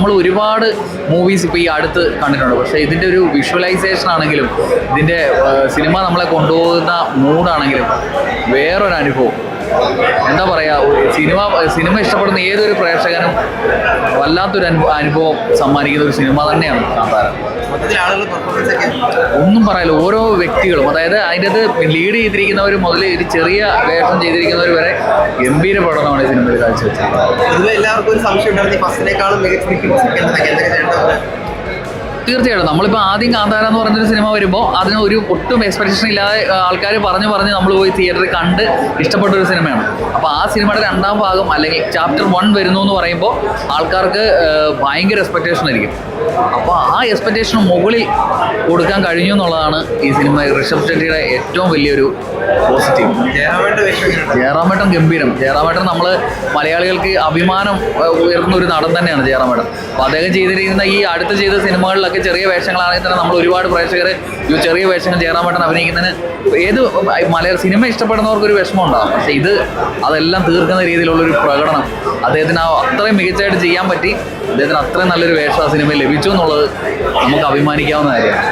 നമ്മൾ ഒരുപാട് മൂവീസ് ഇപ്പോൾ ഈ അടുത്ത് കണ്ടിട്ടുണ്ട്. പക്ഷേ ഇതിന്റെ ഒരു വിഷ്വലൈസേഷൻ ആണെങ്കിലും ഇതിന്റെ സിനിമ നമ്മളെ കൊണ്ടുപോകുന്ന മൂഡാണെങ്കിലും വേറൊരു അനുഭവം എന്താ പറയുക സിനിമ സിനിമ ഇഷ്ടപ്പെടുന്ന ഏതൊരു പ്രേക്ഷകനും വല്ലാത്തൊരു അനുഭവം അനുഭവം സമ്മാനിക്കുന്ന ഒരു സിനിമ തന്നെയാണ് കാന്താരം ഒന്നും പറയാനില്ല ഓരോ വ്യക്തികളും അതായത് അതിന്റെ അത് ലീഡ് ചെയ്തിരിക്കുന്നവർ മുതൽ ഒരു ചെറിയ വേഷം ചെയ്തിരിക്കുന്നവർ വരെ ഗംഭീര പഠനമാണ് ഈ സിനിമയിൽ കാഴ്ചവെച്ചത്. എല്ലാവർക്കും ഒരു സംശയം ഉണ്ടായിരുന്നു ഫസ്റ്റിനേക്കാളും മികച്ച തീർച്ചയായിട്ടും. നമ്മളിപ്പോൾ ആദ്യം കാന്താര എന്ന് പറഞ്ഞൊരു സിനിമ വരുമ്പോൾ അതിന് ഒരു ഒട്ടും എക്സ്പെക്ടേഷൻ ഇല്ലാതെ ആൾക്കാർ പറഞ്ഞു പറഞ്ഞ് നമ്മൾ പോയി തിയേറ്ററിൽ കണ്ട് ഇഷ്ടപ്പെട്ട ഒരു സിനിമയാണ്. അപ്പോൾ ആ സിനിമയുടെ രണ്ടാം ഭാഗം അല്ലെങ്കിൽ ചാപ്റ്റർ വൺ വരുന്നു എന്ന് പറയുമ്പോൾ ആൾക്കാർക്ക് ഭയങ്കര എക്സ്പെക്ടേഷൻ ആയിരിക്കും. അപ്പോൾ ആ എക്സ്പെക്ടേഷന് മുകളിൽ കൊടുക്കാൻ കഴിഞ്ഞു എന്നുള്ളതാണ് ഈ സിനിമ ഋഷഭ് ഷെട്ടിയുടെ ഏറ്റവും വലിയൊരു പോസിറ്റീവ് ജയറാമേട്ടൻ ഗംഭീരം. ജയറാമേട്ടൻ നമ്മൾ മലയാളികൾക്ക് അഭിമാനം ഉയർത്തുന്ന ഒരു നടൻ തന്നെയാണ് ജയറാമേട്ടൻ. അപ്പോൾ അദ്ദേഹം ചെയ്തിരിക്കുന്ന ഈ അടുത്ത് ചെയ്ത സിനിമകളിലൊക്കെ ചെറിയ വേഷങ്ങളാണെങ്കിൽ തന്നെ നമ്മൾ ഒരുപാട് പ്രേക്ഷകർ ചെറിയ വേഷങ്ങൾ ജയറാമേട്ടൻ അഭിനയിക്കുന്നതിന് ഏത് മലയാള സിനിമ ഇഷ്ടപ്പെടുന്നവർക്ക് ഒരു വിഷമം ഉണ്ടാകും പക്ഷേ ഇത് അതെല്ലാം തീർക്കുന്ന രീതിയിലുള്ളൊരു പ്രകടനം അദ്ദേഹത്തിന് അത്രയും മികച്ചതായിട്ട് ചെയ്യാൻ പറ്റി. അദ്ദേഹത്തിന് അത്രയും നല്ലൊരു വേഷം ആ സിനിമയിൽ ലഭിച്ചു എന്നുള്ളത് നമുക്ക് അഭിമാനിക്കാവുന്ന കാര്യമാണ്.